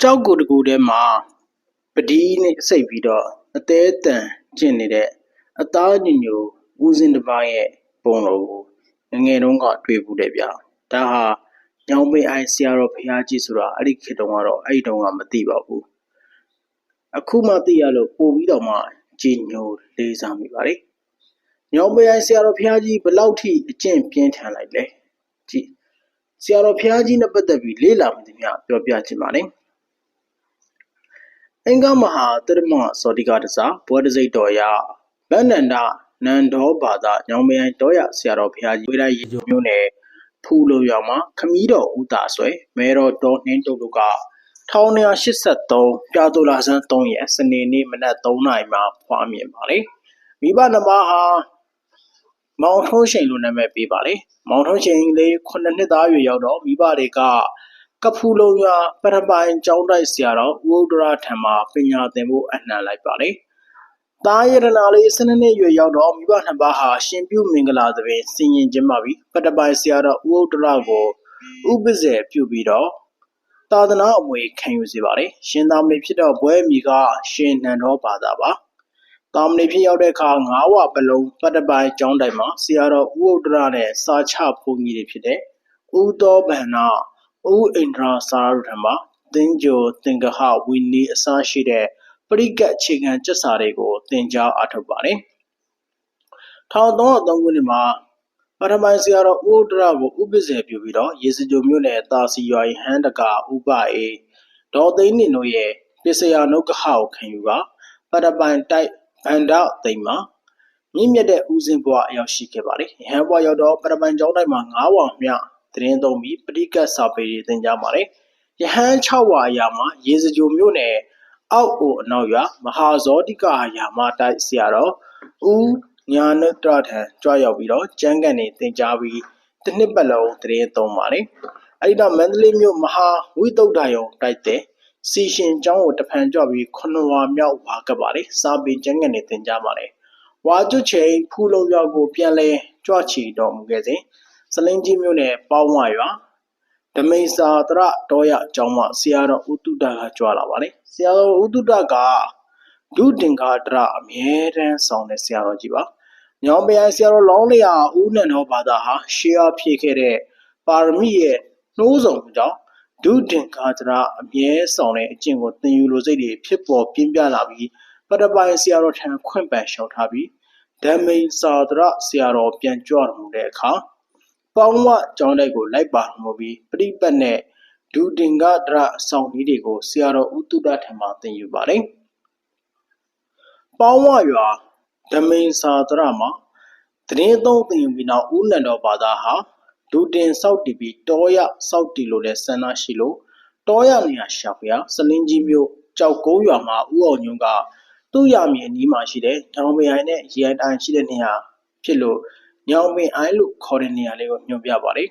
ကြောက်ကိုတကူထဲမှာပဒီးနဲ့စိတ်ပြီးတော့အသေးတန်ကျင့်နေတဲ့အသားညညိုဦးစင်းတစ်ပါးရဲ့ပုံတော်ကိုငယ်ငယ်တုန်းကတွေ့ဘူးတယ်ဗျာဒါဟာညောင်မေအိုင်ဆရာတော်ဘုရားကြီးဆိုတာအဲ့ဒီခေတ်တုန်းကတော့အဲ့ဒီတုန်းကမသိပါဘူးအခုမှသိရလို့ပို့ပြီးတော့မှကြည်ညိုလေးစားမိပါတယ်ညောင်မေအိုင်ဆရာတော်ဘုရားကြီးဘယ်လောက်ထိအကျင့်ပြင်းထန်လိုက်လဲကြည့် ဆရာတော်ဘုရားကြီးနဲ့ပတ်သက်ပြီးလေ့လာမှုတွေများပြောပြချင်ပါတယ်အင်္ဂမဟာတရမစောတိကတစားဘဝတစိတ်တော်ရဗန္နန္ဒနန္ဒောဘာသာညောင်မယိုင်တော်ရဆရာတော်ဘုရားကြီးဝိရရေကျုံမျိုးနယ်ဖူလိုရွာမှာခမည်းတော်ဦးတာဆွဲမဲတော်တော်နှင်းတုတ်တို့က1983ပြာတူလာဆန်း3ရက်စနေနေ့မနက်3နာရီမှာဖွားမြင်ပါလေမိဘနှမဟာ မောင်ထုံးရှိန်လိုနာမည်ပေးပါလေမောင်ထုံးရှိန်လေး9နှစ်သားရွယ်ရောက်တော့မိဘတွေကကဖူလုံးရွာပရပိုင်ကျောင်းတိုက်ဆရာတော်ဦးဥဒရာထံမှာပညာသင်ဖို့အနှံလိုက်ပါလေ။သားရတနာလေးစနစ်နှစ်ရွယ်ရောက်တော့မိဘနှစ်ပါးဟာရှင်ပြုမင်္ဂလာသဘင်ဆင်ရင်ကျင်းပါပြီ။ပတပိုင်ဆရာတော်ဦးဥဒရာကိုဥပဇေပြုပြီးတော့သာသနာအမွေခံယူစေပါလေ။ရှင်သာမဏေဖြစ်တော့ဘွဲမိကရှင်နန္ဒောဘာသာပါ။ တာမဏေဖြစ်ရောက်တဲ့အခါငါးဝပလုံးပတပိုင်ကျောင်းတိုင်မှာဆရာတော်ဦးဥဒရာနဲ့စာချဘုန်းကြီးတွေဖြစ်တဲ့ဦးတော်ဗန္နာဦးဣန္ဒြာစာရုထံမှာသင်္ကြိုသင်္ကဟဝီနီအစရှိတဲ့ပရိကတ်အခြေခံကျက်စာတွေကိုသင်ကြားအထောက်ပါတယ်။1303ခုနှစ်မှာပထမဆရာတော်ဦးဒရကိုဥပ္ပဇေပြုပြီးတော့ရေစကြိုမြို့နယ်တာစီရွာဟန်တကဥပအေဒေါ်သိန်းနေတို့ရဲ့ပစ္စယနုကဟကိုခံယူပါပရပိုင်တိုက် ဗန္ဒသိမ်မှာမြင့်မြတ်တဲ့ဦးစင်းဘွားအရောက်ရှိခဲ့ပါလေ။ဟန်ဘွားရောက်တော့ပရပိုင်ကျောင်းတိုင်းမှာ9ဝါမြသတင်းသုံးပြီးပဋိကတ်စာပေတွေသင်ကြားပါတယ်။ယဟန်6ဝါအရာမှာရေစကြိုမြို့နယ်အောက်အိုအနောက်ရွာမဟာဇောတိကအရာမတိုက်ဆရာတော်ဦးညာနုတ္တထံကြွရောက်ပြီးတော့ကျမ်းဂန်တွေသင်ကြားပြီးတစ်နှစ်ပတ်လုံးသတင်းသုံးပါတယ်။အဲဒီတော့မန္တလေးမြို့မဟာဝိတုဒ္ဓယုံတိုက်တဲ့ စီရှင်ကျောင်းကိုတဖန်ကြွပြီးခုနှစ်ဝါမြောက်ဝါကပ်ပါလေစာပေကျမ်းဂန်တွေသင်ကြားပါတယ်။ဝါကျွတ်ချိန်ဖူလုံရွာကိုပြန်လဲကြွချီတော်မူခဲ့စဉ်စလင်းကြီးမြို့နယ်ပေါင်းဝရွာဓမိန်စာတရတော်ရအကြောင်းမှဆရာတော်ဥတုတကကြွလာပါတယ်ဆရာတော်ဥတုတကဒုတင်္ဂါတရအမြဲတမ်းဆောင်တဲ့ဆရာတော်ကြီးပါညောင်ပယံဆရာတော်လောင်းလျာဦးနန္ဒောဘာသာဟာရှေးအားဖြည့်ခဲ့တဲ့ပါရမီရဲ့နှိုးဆောင်မှုကြောင့် ဒုတင်္ဂါတရအမြဲဆောင်တဲ့အကျင့်ကိုသင်ယူလိုစိတ်တွေဖြစ်ပေါ်ပြင်းပြလာပြီးပတပိုင်ဆရာတော်ထံခွင့်ပန်လျှောက်ထားပြီးဓမ္မိန်စာတရဆရာတော်ပြန်ကြွတော်မူတဲ့အခါပေါင်းဝကျောင်းတိုက်ကိုလိုက်ပါမှုပြီးပရိပတ်နဲ့ဒုတင်္ဂဒရဆောင်ကြီးတွေကိုဆရာတော်ဥတုဒထံမှသင်ယူပါတယ်။ပေါင်းဝရွာဓမိန်စာတရမှာသတင်းသုံးသင်ယူပြီးနောက်ဦးနန္တော်ဘာသာဟာ ဒုတင်စောက်တီပြီးတောရစောက်တီလို့လည်းဆန္ဒရှိလို့တောရနေရာရှာဖွေစလင်းကြီးမျိုးကြောက်ကုန်းရွာမှာဦးအောင်ညွန့်ကသူ့ရမည်အနီးမှာရှိတဲ့ညောင်မရိုင်နဲ့ရေအိုင်တိုင်းရှိတဲ့နေရာဖြစ်လို့ညောင်ပင်အိုင်လို့ခေါ်တဲ့နေရာလေးကိုညွှန်ပြပါတယ်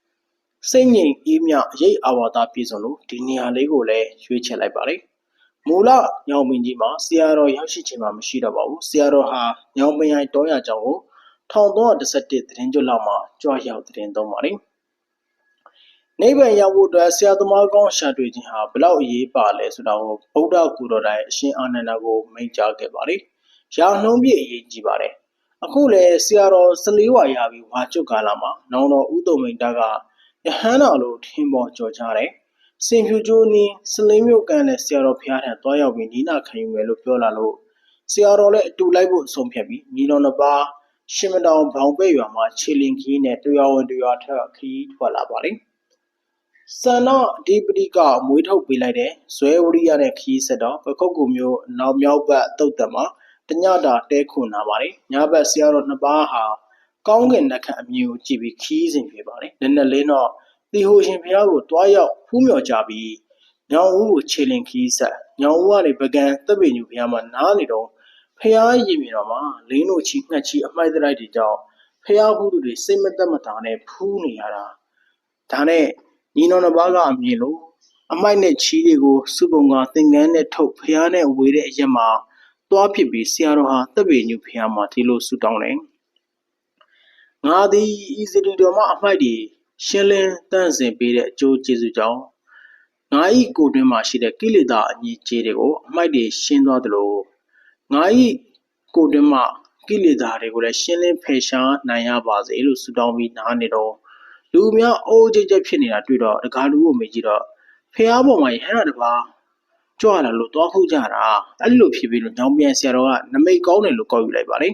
။စိတ်ငြိမ်အေးမြရိတ်အာဝါဒပြည့်စုံလို့ဒီနေရာလေးကိုလည်းရွေးချယ်လိုက်ပါတယ်။မူလညောင်ပင်ကြီးမှာဆရာတော်ရောက်ရှိခြင်းမှမရှိတော့ပါဘူး။ဆရာတော်ဟာညောင်ပင်အိုင်တောရကျောင်းကို 1311သတင်းကြွလောက်မှာကြွရောက်သတင်းသုံးပါတယ်။နိဗ္ဗာန်ရောက်ဖို့အတွက်ဆရာသမားကောင်းရှာတွေ့ခြင်းဟာဘလောက်အရေးပါလဲဆိုတာကိုဗုဒ္ဓကူတော်တိုင်အရှင်အာနန္ဒာကိုမိန့်ကြားခဲ့ပါတယ်။ရာနှုံးပြည့်အရေးကြီးပါတယ်အခုလည်းဆရာတော်14ဝါရပြီးဝါကျွတ်ကာလမှာနောင်တော်ဦးတုံမိန်တာကယဟန်တော်လိုထင်ပေါ်ကြော်ကြတယ်။စင်ဖြူကျိုးနီးစလင်းမြို့ကန်နဲ့ဆရာတော်ဖျားထံတွားရောက်ပြီးနီးနာခံယူမယ်လို့ပြောလာလို့ဆရာတော်လည်းအတူလိုက်ဖို့ဆုံးဖြတ်ပြီးညီတော်နှစ်ပါး ရှင်မတောင်ဘောင်ပဲ့ရွာမှာခြေလင်ခီးနဲ့တရားဝင်တရားထက်ခီးထွက်လာပါလိမ့်။စန္ဒအဓိပတိကမွေးထုတ်ပေးလိုက်တဲ့ဇွဲဝရိယနဲ့ခီးဆက်တော့ပခုတ်ကူမျိုးနောက်မြောက်ဘက်တုတ်တံမှာတညတာတဲခွန်လာပါတယ်ညဘက်ဆရာတော်နှစ်ပါးဟာကောင်းကင်နှက်ခတ်အမြင်ကိုကြည့်ပြီးခီးစဉ်ဖြစ်ပါတယ်နည်းနည်းလေးတော့တီဟိုရှင်ဘုရားကိုတွားရောက်ဖူးမြော်ကြပြီးညောင်ဦးကိုခြေလင်ခီးဆက်ညောင်ဦးကနေပကံတပ်ပင်ညူဘုရားမှာနားနေတော့ ဖះရင်မြင်တော်မှာလင်းတို့ချီငှက်ချီအမိုက်တိုက်တွေကြောင့်ဖះဘူးသူတွေစိတ်မသက်မသာနဲ့ဖူးနေရတာဒါနဲ့ညီတော်နှစ်ပါးကအမြင်လို့အမိုက်နဲ့ချီတွေကိုစုပုံကသင်္ကန်းနဲ့ထုတ်ဖះနဲ့ဝေတဲ့အရက်မှာသွားဖြစ်ပြီးဆရာတော်ဟာတပ်ပေညုဖျားမှာဒီလိုဆုတောင်းတယ်ငါသည်ဤစတီတော်မှအမိုက်တွေရှင်းလင်းတန့်စင်ပေးတဲ့အကျိုးကျေးဇူးကြောင့်ငါဤကိုယ်တွင်းမှာရှိတဲ့ကိလေသာအညစ်အကြေးတွေကိုအမိုက်တွေရှင်းသွားသလို ငါဤကိုယ်တွင်းမှာကိလေသာတွေကိုလည်းရှင်းလင်းဖယ်ရှားနိုင်ရပါစေလို့ဆုတောင်းပြီးနားနေတော့လူအများအိုးကြိတ်ကြိတ်ဖြစ်နေတာတွေ့တော့တကားလူကိုမေးကြည့်တော့ဖះပေါ်မှာဟဲ့တာတပါကြွလာလို့သွားခုကြတာအဲ့ဒီလိုဖြစ်ပြီးလို့ညောင်ပြန်ဆရာတော်ကနမိတ်ကောင်းတယ်လို့ကောက်ယူလိုက်ပါလေ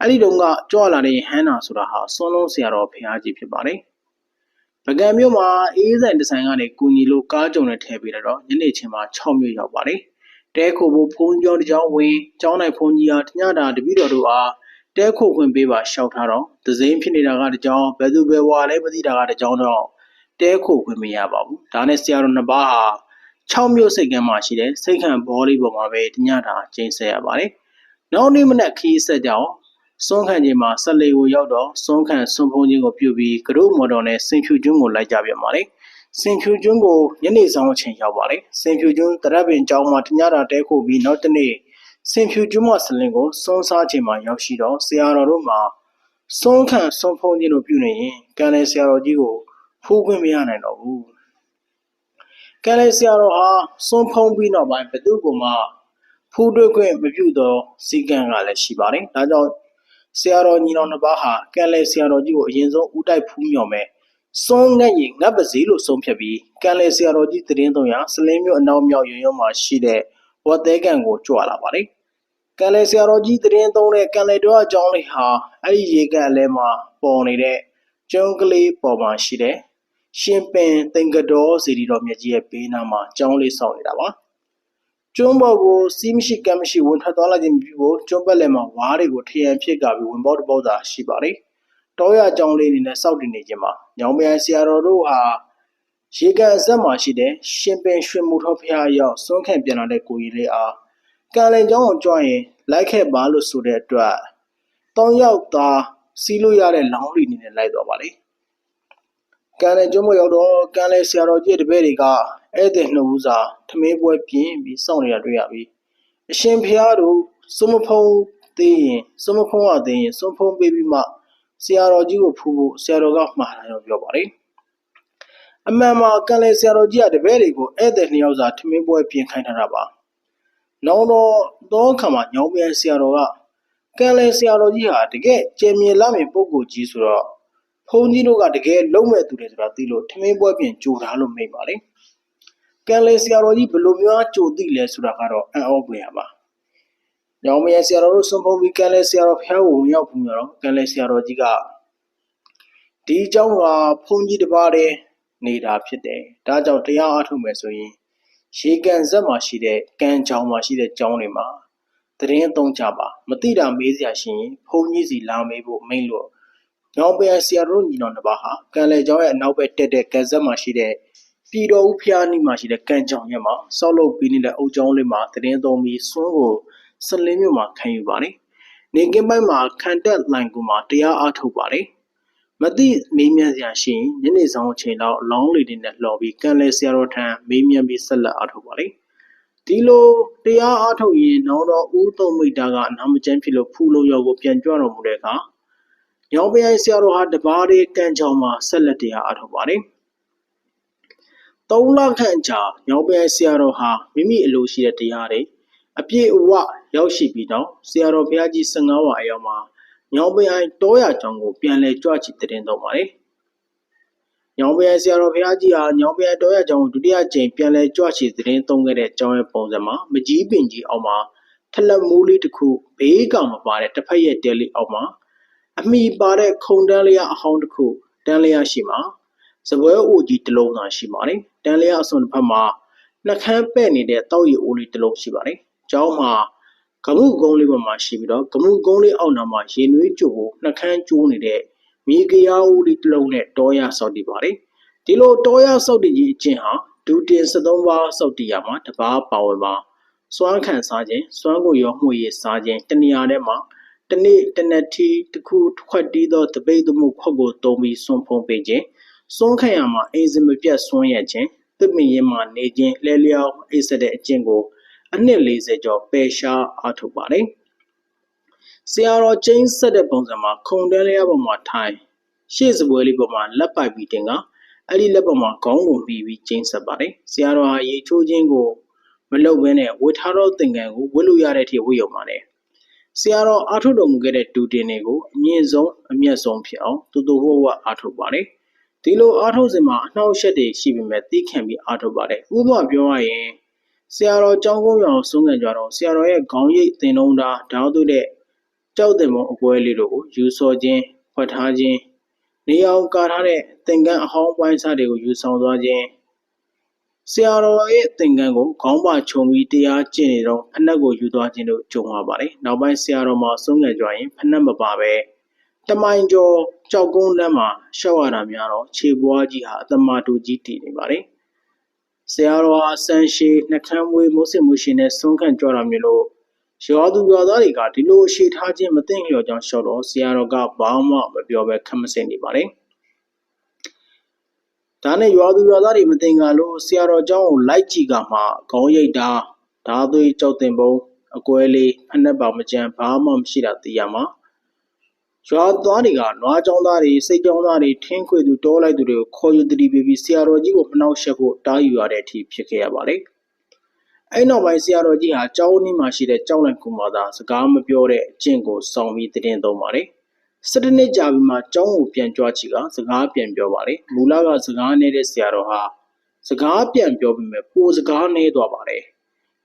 အဲ့ဒီတုန်းကကြွလာတဲ့ဟန်းနာဆိုတာဟာစွန်းလုံးဆရာတော်ဖះကြီးဖြစ်ပါတယ်ပကံမြို့မှာအေးဆိုင်ဒီဇိုင်းကနေကူညီလို့ကားကြုံနဲ့ထည့်ပေးတော့ညနေချင်းမှာ6မြို့ရောက်ပါတယ် တဲခိုဖို့ဖုန်းကြောင်းတစ်ကြောင်းဝင်ကျောင်းနိုင်ဖုန်းကြီးဟာတညတာတပည့်တော်တို့အားတဲခိုခွင့်ပေးပါရှောက်ထားတော့သစိမ်းဖြစ်နေတာကတစ်ကြောင်းဘယ်သူဘယ်ဝါလဲမသိတာကတစ်ကြောင်းတော့တဲခိုခွင့်မရပါဘူးဒါနဲ့ဆရာတော်နှစ်ပါးဟာ6မြို့စိတ်ကမ်းမှာရှိတဲ့စိတ်ခံဘောလေးပေါ်မှာပဲတညတာကျင်းဆဲရပါတယ်နောက်နေ့မနက်ခီးဆက်ကြောင်းစွန်းခံခြင်းမှာဆက်လေကိုရောက်တော့စွန်းခံစွန်းဖုံးခြင်းကိုပြုပြီးကရုမော်တော်နဲ့စင်ဖြူကျွန်းကိုလိုက်ကြပြန်ပါလေ စင်ဖြူကျွန်းကိုညနေဆောင်အချိန်ရောက်ပါလေစင်ဖြူကျွန်းတရက်ပင်ကျောင်းမှာတညတာတဲခုပြီးနောက်တနေ့စင်ဖြူကျွန်းမဆလင်ကိုစွန်းစားခြင်းမှာရောက်ရှိတော့ဆရာတော်တို့မှာစွန်းခံစွန်းဖုံးခြင်းတို့ပြုနေရင်ကံလေဆရာတော်ကြီးကိုဖူးခွင့်မရနိုင်တော့ဘူးကံလေဆရာတော်ဟာစွန်းဖုံးပြီးနောက်ပိုင်းဘသူ့ကိုမှဖူးတွေ့ခွင့်မပြုတော့စီကံကလည်းရှိပါတယ်ဒါကြောင့်ဆရာတော်ညီတော်နှစ်ပါးဟာကံလေဆရာတော်ကြီးကိုအရင်ဆုံးဥတိုက်ဖူးမြော်မယ် စွန်းငတ်ရင်ငတ်ပါစေလို့ဆုံးဖြတ်ပြီးကံလေဆရာတော်ကြီးတည်င်းသုံးရစလင်းမြို့အနောက်မြောက်ရုံရုံမှာရှိတဲ့ဝတ်သေးကံကိုကြွလာပါတယ်ကံလေဆရာတော်ကြီးတည်င်းသုံးတဲ့ကံလေတော်အကြောင်းလေးဟာအဲ့ဒီရေကန်အလဲမှာပေါ်နေတဲ့ကျုံးကလေးပေါ်မှာရှိတဲ့ရှင်ပင်တင်ကတော်စီရီတော်မြတ်ကြီးရဲ့ဘေးနားမှာကျောင်းလေးဆောက်နေတာပါကျွန်းပေါ်ကိုစီးမရှိကမ်းမရှိဝင်ထွက်သွားလာခြင်းမပြုဖို့ကျွန်းပတ်လည်မှာဝါးတွေကိုထရန်ဖြစ်ကပြီးဝင်ပေါက်တစ်ပေါက်သာရှိပါတယ်။တောရကြောင်လေးတွေနဲ့စောက်တည်နေခြင်းမှာ ညောင်မြိုင်ဆရာတော်တို့ဟာရေကန်ဆက်မှာရှိတဲ့ရှင်ပင်ရွှေမူထောဖျားရောက်စွန့်ခံပြန်လာတဲ့ကိုကြီးလေးအားကံလင်ကျောင်းကိုကြွရင်လိုက်ခဲ့ပါလို့ဆိုတဲ့အတွက်တောင်းရောက်သားစီးလို့ရတဲ့လောင်းလီနေနဲ့လိုက်သွားပါလေ။ကံလင်ကျွန်းမရောက်တော့ကံလင်ဆရာတော်ကြီးတပည့်တွေကဧည့်သည်နှုတ်ဦးစာထမင်းပွဲပြင်းပြီးစောင့်နေတာတွေ့ရပြီအရှင်ဖျားတို့စုမဖုံးသေးရင်စုမဖုံးရသေးရင်စုံဖုံးပေးပြီးမှ ဆရာတော်ကြီးကိုဖူးဖို့ဆရာတော်ကမှားတာရောပြောပါတယ်အမှန်မှာကံလေဆရာတော်ကြီးကတပည့်တွေကိုဧည့်သည်နှစ်ယောက်စာထမင်းပွဲပြင်ခိုင်းထားတာပါနောင်တော့တော့ခါမှာညောင်ပြန်ဆရာတော်ကကံလေဆရာတော်ကြီးဟာတကယ်ကျေမြင်လာမြင်ပုဂ္ဂိုလ်ကြီးဆိုတော့ဘုန်းကြီးတို့ကတကယ်လုံးမဲ့သူတွေဆိုတာသိလို့ထမင်းပွဲပြင်ကြိုထားလို့မိတ်ပါလေကံလေဆရာတော်ကြီးဘယ်လိုမျိုးကြိုသိလဲဆိုတာကတော့အံ့ဩဖွယ်ရပါ။ ညောင်မရဆရာတော်တို့စွန်ဖုံပြီးကံလေဆရာတော်ဖျားကိုဝင်ရောက်ပြီးတော့ကံလေဆရာတော်ကြီးကဒီเจ้าကဘုန်းကြီးတစ်ပါးတည်းနေတာဖြစ်တယ်။ဒါကြောင့်တရားအားထုတ်မယ်ဆိုရင်ရေကန်ဇက်မှာရှိတဲ့ကံကြောင်မှာရှိတဲ့ကျောင်းတွေမှာတရင်သုံးကြပါမတိတာမေးစရာရှိရင်ဘုန်းကြီးစီလာမေးဖို့မိန့်လို့ညောင်ပယ်ဆရာတို့ညီတော်တစ်ပါးဟာကံလေကျောင်းရဲ့အနောက်ဘက်တက်တဲ့ကံဇက်မှာရှိတဲ့ပြည်တော်ဦးဖျားနီးမှာရှိတဲ့ကံကြောင်ရက်မှာဆောက်လုပ်ပြီးနေတဲ့အုပ်ကျောင်းလေးမှာတရင်သုံးပြီးစွန်းကို စလင်းမြို့မှာခံယူပါတယ်။နေကင်းပိုင်းမှာခံတက်လိုင်ကူမှာတရားအားထုတ်ပါတယ်။မသိမေးမြန်းစရာရှိရင်ညနေဆောင်အချိန်လောက်အလောင်းလေးတွေနဲ့လှော်ပြီးကံလဲဆရာတော်ထံမေးမြန်းပြီးဆက်လက်အားထုတ်ပါတယ်။ဒီလိုတရားအားထုတ်ရင်နောက်တော့ဦးသုံးမိတာကအနာမကျန်းဖြစ်လို့ဖူလုံးရောကိုပြန်ကြွတော်မူတဲ့အခါညောင်ပရိုင်ဆရာတော်ဟာတပါးလေးကံကြောင်မှာဆက်လက်တရားအားထုတ်ပါတယ်။၃လခန့်ကြာညောင်ပရိုင်ဆရာတော်ဟာမိမိအလိုရှိတဲ့တရားတွေအပြည့်အဝ ရောက်ရှိပြီးတော့ဆရာတော်ဘုရားကြီး15ဝါအရောက်မှာညောင်ပရိုင်တောရကျောင်းကိုပြန်လဲကြွချီတည်င်းတော့ပါတယ်။ညောင်ပရိုင်ဆရာတော်ဘုရားကြီးဟာညောင်ပရိုင်တောရကျောင်းကိုဒုတိယကြိမ်ပြန်လဲကြွချီတည်င်းသုံးခဲ့တဲ့ကျောင်းရဲ့ပုံစံမှာမကြီးပင်ကြီးအောက်မှာထလက်မိုးလေးတစ်ခုဘေးကောင်မပါတဲ့တစ်ဖက်ရဲ့တဲလေးအောက်မှာအမိပါတဲ့ခုံတန်းလျာအဟောင်းတစ်ခုတန်းလျာရှိမှာစပွဲအိုကြီးတစ်လုံးသာရှိပါတယ်တန်းလျာအစွန်တစ်ဖက်မှာနှခမ်းပဲ့နေတဲ့တောက်ရီအိုးလေးတစ်လုံးရှိပါတယ်ကျောင်းမှာ ကမှုကုန်းလေးပေါ်မှာရှိပြီးတော့ကမှုကုန်းလေးအောက်နားမှာရေနွေးကြိုကိုနှခမ်းကျိုးနေတဲ့မြေကရားဦးလေးတစ်လုံးနဲ့တောရဆောက်တည်ပါတယ်ဒီလိုတောရဆောက်တည်ကြီးအချင်းဟာဒူတင်73ပါးဆောက်တည်ရမှာတပါးပါဝင်ပါစွမ်းခံစားခြင်းစွမ်းကိုရောမှုရစားခြင်းတနေရာထဲမှာတနေ့တနက်တီတစ်ခုခွက်တီးသောတပိတ်သမှုခွက်ကိုတုံးပြီးစွန့်ဖုံးပေးခြင်းစွန့်ခံရမှာအိမ်စမပြတ်စွန့်ရခြင်းသစ်မင်းရင်မှာနေခြင်းလဲလျောင်းအိတ်ဆက်တဲ့အကျင့်ကို အနှစ်40ကျော်ပယ်ရှားအားထုတ်ပါတယ်။ဆရာတော်ကျင်းဆက်တဲ့ပုံစံမှာခုံတန်းလျားပေါ်မှာထိုင်ရှေ့စပွဲလေးပေါ်မှာလက်ပိုက်ပြီးတင်ကအဲ့ဒီလက်ပေါ်မှာခေါင်းကိုပြီးပြီးကျင်းဆက်ပါတယ်ဆရာတော်ဟာရေချိုးခြင်းကိုမလုပ်ဘဲနဲ့ဝတ်ထားသောသင်္ကန်းကိုဝတ်လို့ရတဲ့အထိဝတ်ရုံပါတယ်ဆရာတော်အားထုတ်တော်မူခဲ့တဲ့ဒူတင်တွေကိုအမြင့်ဆုံးအမြတ်ဆုံးဖြစ်အောင်တူတူဝဝအားထုတ်ပါတယ်ဒီလိုအားထုတ်စဉ်မှာအနှောက်အယှက်တွေရှိပေမဲ့သိခံပြီးအားထုတ်ပါတယ်ဥပမာပြောရရင် ဆရာတော်ကျောင်းကုန်းရောင်ဆုံးခံကြတော့ဆရာတော်ရဲ့ခေါင်းရိပ်သင်လုံးသားဓာတ်သွတဲ့ကြောက်တယ်မုံအပွဲလေးတို့ကိုယူဆော်ခြင်းဖွက်ထားခြင်းနေအောင်ကာထားတဲ့သင်္ကန်းအဟောင်းပိုင်းစားတွေကိုယူဆောင်သွားခြင်းဆရာတော်ရဲ့သင်္ကန်းကိုခေါင်းပါခြုံပြီးတရားကျင့်နေတော့ဖနက်ကိုယူသွားခြင်းတို့ကြုံရပါတယ်။နောက်ပိုင်းဆရာတော်မှာဆုံးငယ်ကြွရင်ဖနက်မပါပဲတမိုင်ကျော်ကြောက်ကုန်းလမ်းမှာရှောက်ရတာများတော့ခြေပွားကြီးဟာအသမတူကြီးတည်နေပါတယ်။ ဆရာတော်ဟာဆန်ရှည်နှကမ်းမွေးမိုးစစ်မှုရှင်နဲ့ဆုံးခန့်ကြွတာမျိုးလို့ရွာသူရွာသားတွေကဒီလိုအရှိထားခြင်းမသိလျော်ကြောင်းလျှော်တော့ဆရာတော်ကဘာမှမပြောဘဲခက်မစင်နေပါတယ်။ဒါနဲ့ရွာသူရွာသားတွေမသိင်္ဂါလို့ဆရာတော်ကြောင်းကိုလိုက်ကြည့်ကမှခေါင်းရိပ်တာဓာသွေးကြောက်တင်ပုံအကွဲလေးဖက်နှက်ပါမကြံဘာမှမရှိတာသိရမှာ။ ရွာသားတွေကနွားကြောင်းသားတွေစိတ်ကြောင်းသားတွေထင်းခွေသူတောလိုက်သူတွေကိုခေါ်ယူတတိပေးပြီးဆရာတော်ကြီးကိုမနှောက်ယှက်ဖို့တားယူရတဲ့အထိဖြစ်ခဲ့ရပါတယ်အဲ့နောက်ပိုင်းဆရာတော်ကြီးဟာကျောင်းနီးမှာရှိတဲ့ကျောင်းလိုက်ကူမာသာစကားမပြောတဲ့အကျင့်ကိုစောင့်ပြီးတည်င်းသုံးပါတယ်၁၇နှစ်ကြာပြီးမှကျောင်းကိုပြန်ကြွချီကစကားပြန်ပြောပါတယ်မူလကစကားနေတဲ့ဆရာတော်ဟာစကားပြန်ပြောပြီးမှပိုစကားနေသွားပါတယ်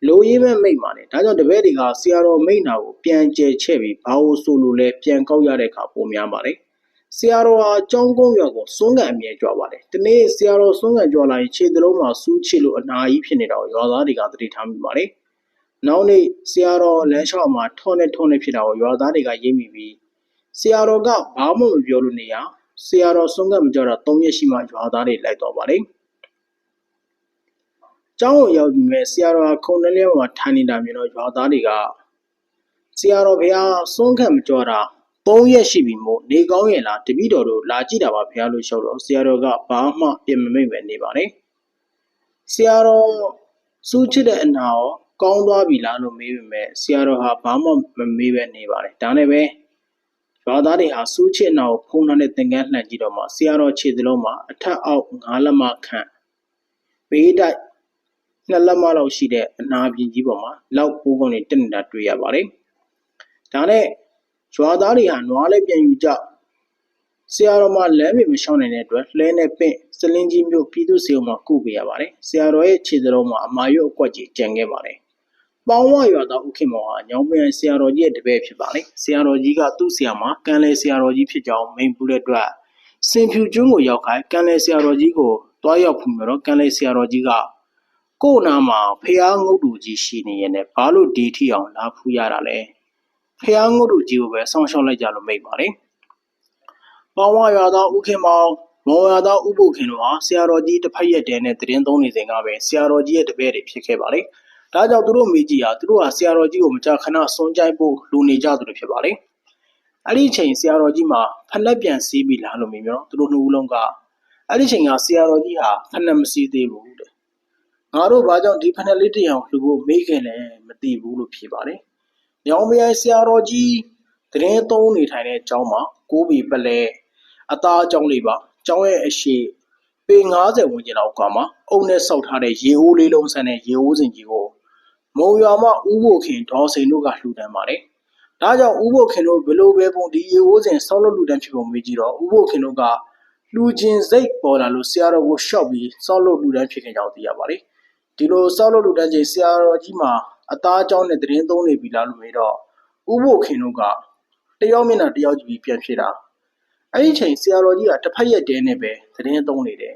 လိုရင်းမဲ့မိတ်ပါနဲ့ဒါကြောင့်တပည့်တွေကဆရာတော်မိတ်နာကိုပြန်ကျဲချဲ့ပြီးဘာလို့ဆိုလို့လဲပြန်ကောက်ရတဲ့အခါပုံများပါတယ်ဆရာတော်ဟာကျောင်းကုန်းရွာကိုစွန်းကန်အမြဲကြွပါတယ်ဒီနေ့ဆရာတော်စွန်းကန်ကြွလာရင်ခြေသလုံးမှာစူးချစ်လို့အနာကြီးဖြစ်နေတာကိုရွာသားတွေကသတိထားမိပါတယ်နောက်နေ့ဆရာတော်လမ်းလျှောက်မှာထောနဲ့ထောနဲ့ဖြစ်တာကိုရွာသားတွေကရိပ်မိပြီးဆရာတော်ကဘာမှမပြောလို့နေရဆရာတော်ဆုံးကမကြတော့၃ရက်ရှိမှရွာသားတွေလိုက်တော့ပါလေ ကျောင်းကိုရောက်ပြီးမဲ့ဆရာတော်ခုံနှလဲမှာထိုင်နေတာမြင်တော့ရွာသားတွေကဆရာတော်ဘုရားဆုံးခတ်မကြောတာ၃ရက်ရှိပြီမို့နေကောင်းရဲ့လားတပည့်တော်တို့လာကြည့်တာပါဘုရားလို့လျှောက်တော့ဆရာတော်ကဘာမှပြင်မမိတ်ပဲနေပါလေဆရာတော်စူးချစ်တဲ့အနာရောကောင်းသွားပြီလားလို့မေးပေမဲ့ဆရာတော်ဟာဘာမှမမေးပဲနေပါတယ်ဒါနဲ့ပဲရွာသားတွေဟာစူးချစ်နာကိုဖုံးထားတဲ့သင်္ကန်းလှန်ကြည့်တော့မှဆရာတော်ခြေစလုံးမှာအထက်အောက်ငါးလက်မခန့်ဘေးတိုက် နှစ်လက်မလောက်ရှိတဲ့အနာပြင်ကြီးပေါ်မှာလောက်ပိုးကုန်တွေတက်နေတာတွေ့ရပါတယ်။ဒါနဲ့ရွာသားတွေဟာနွားလေးပြန်ယူကြဆရာတော်မှလမ်းမြေမရှောင်နိုင်တဲ့အတွက်လှဲနဲ့ပင့်စလင်းကြီးမျိုးပြည်သူစေုံမှာကုပေးရပါတယ်။ဆရာတော်ရဲ့ခြေစလုံးမှာအမာရွတ်အကွက်ကြီးကြံခဲ့ပါတယ်။ပေါင်းဝရွာသားဥခင်မောဟာညောင်ပင်ဆရာတော်ကြီးရဲ့တပည့်ဖြစ်ပါလေ။ဆရာတော်ကြီးကသူ့ဆရာမှာကံလေဆရာတော်ကြီးဖြစ်ကြောင်းမိန်ပူတဲ့အတွက်စင်ဖြူကျွန်းကိုရောက်ခိုင်းကံလေဆရာတော်ကြီးကိုတွားရောက်ဖူးမြတော့ကံလေဆရာတော်ကြီးက ကို့နာမှာဖះငုတ်တူကြီးရှိနေရင်လည်းဘာလို့ဒီထီအောင်လာဖူးရတာလဲဖះငုတ်တူကြီးကိုပဲစောင့်ရှောက်လိုက်ကြလို့မိတ်ပါလေပေါင်းဝရွာသားဥခင်မောင်မောင်ရွာသားဥပုခင်တို့ဟာဆရာတော်ကြီးတစ်ဖက်ရက်တည်းနဲ့တရင်သုံးနေစဉ်ကပဲဆရာတော်ကြီးရဲ့တပည့်တွေဖြစ်ခဲ့ပါလေဒါကြောင့်သူတို့မိကြီးဟာသူတို့ဟာဆရာတော်ကြီးကိုမကြာခဏစွန့်ကြိုက်ဖို့လူနေကြသူတွေဖြစ်ပါလေအဲ့ဒီအချိန်ဆရာတော်ကြီးမှာဖက်လက်ပြန်စီးပြီလားလို့မြင်ပြောသူတို့နှစ်ဦးလုံးကအဲ့ဒီအချိန်ကဆရာတော်ကြီးဟာဖက်လက်မစီးသေးဘူးတဲ့ ငါတို့ဘာကြောင့်ဒီဖက်လက်လေးတရံလှူဖို့မေးခဲ့လဲမသိဘူးလို့ဖြေပါတယ်။ညောင်မရိုင်ဆရာတော်ကြီးတရင်သုံးနေထိုင်တဲ့အကျောင်းမှာကိုးဘီပလဲအသားအကြောင်းလေးပါကျောင်းရဲ့အရှိပေ90ဝန်းကျင်လောက်ကမှအုံနဲ့ဆောက်ထားတဲ့ရေအိုးလေးလုံးဆန်းတဲ့ရေအိုးစင်ကြီးကိုမုံရွာမှဥဖို့ခင်ဒေါ်စိန်တို့ကလှူဒန်းပါတယ်။ဒါကြောင့်ဥဖို့ခင်တို့ဘယ်လိုပဲပုံဒီရေအိုးစင်ဆောက်လုပ်လှူဒန်းဖြစ်ပုံမေးကြည့်တော့ဥဖို့ခင်တို့ကလူချင်းစိတ်ပေါ်လာလို့ဆရာတော်ကိုရှော့ပြီးဆောက်လုပ်လှူဒန်းဖြစ်ခင်ကြောင်းသိရပါတယ်။ ဒီလိုဆောက်လုပ်လှူဒန်းချိန်ဆရာတော်ကြီးမှာအသားအကြောင်းနဲ့တရင်သုံးနေပြီလားလို့မေးတော့ဥဖို့ခင်တို့ကတယောက်မျက်နှာတယောက်ကြည့်ပြီးပြန်ဖြစ်တာအဲ့ဒီချိန်ဆရာတော်ကြီးကတစ်ဖက်ရက်တဲနဲ့ပဲသတင်းသုံးနေတယ်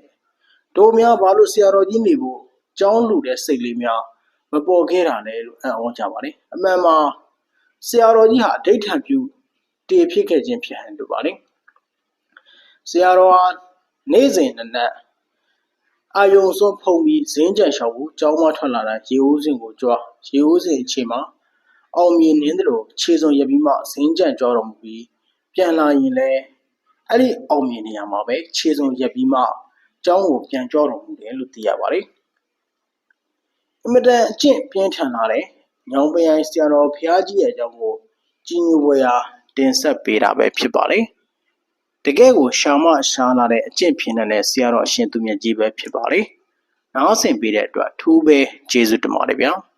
တို့များဘာလို့ဆရာတော်ကြီးနေဖို့ကြောင်းလူတဲ့စိတ်လေးများမပေါ်ခဲ့တာလဲလို့အံ့ဩကြပါလေအမှန်မှာဆရာတော်ကြီးဟာအဋိဌံပြုတည်ဖြစ်ခဲ့ခြင်းဖြစ်ဟန်လို့ပါလေဆရာတော်ဟာနေ့စဉ်နနက် အာယုံစွန်းဖုံပြီးဇင်းကြံလျှောက်ကိုကြောင်းမထွက်လာတာရေဦးစင်ကိုကြွားရေဦးစင်အချိန်မှာအောင်မြင်နေတယ်လို့ခြေစုံရပြီးမှဇင်းကြံကြွားတော်မူပြီးပြန်လာရင်လည်းအဲ့ဒီအောင်မြင်နေရမှာပဲခြေစုံရက်ပြီးမှကျောင်းကိုပြန်ကြွတော်မူတယ်လို့သိရပါတယ်။အမတန်အကျင့်ပြင်းထန်လာတဲ့ညောင်ပယိုင်ဆရာတော်ဘုရားကြီးရဲ့အကြောင်းကိုကြီးညိုပွဲရာတင်ဆက်ပေးတာပဲဖြစ်ပါတယ်။ တကယ်ကိုရှာမရှာလာတဲ့အကျင့်ဖြင့်တဲ့ဆရာတော်အရှင်သူမြတ်ကြီးပဲဖြစ်ပါလေနားဆင်ပေးတဲ့အတွက်အထူးပဲကျေးဇူးတင်ပါတယ်ဗျာ။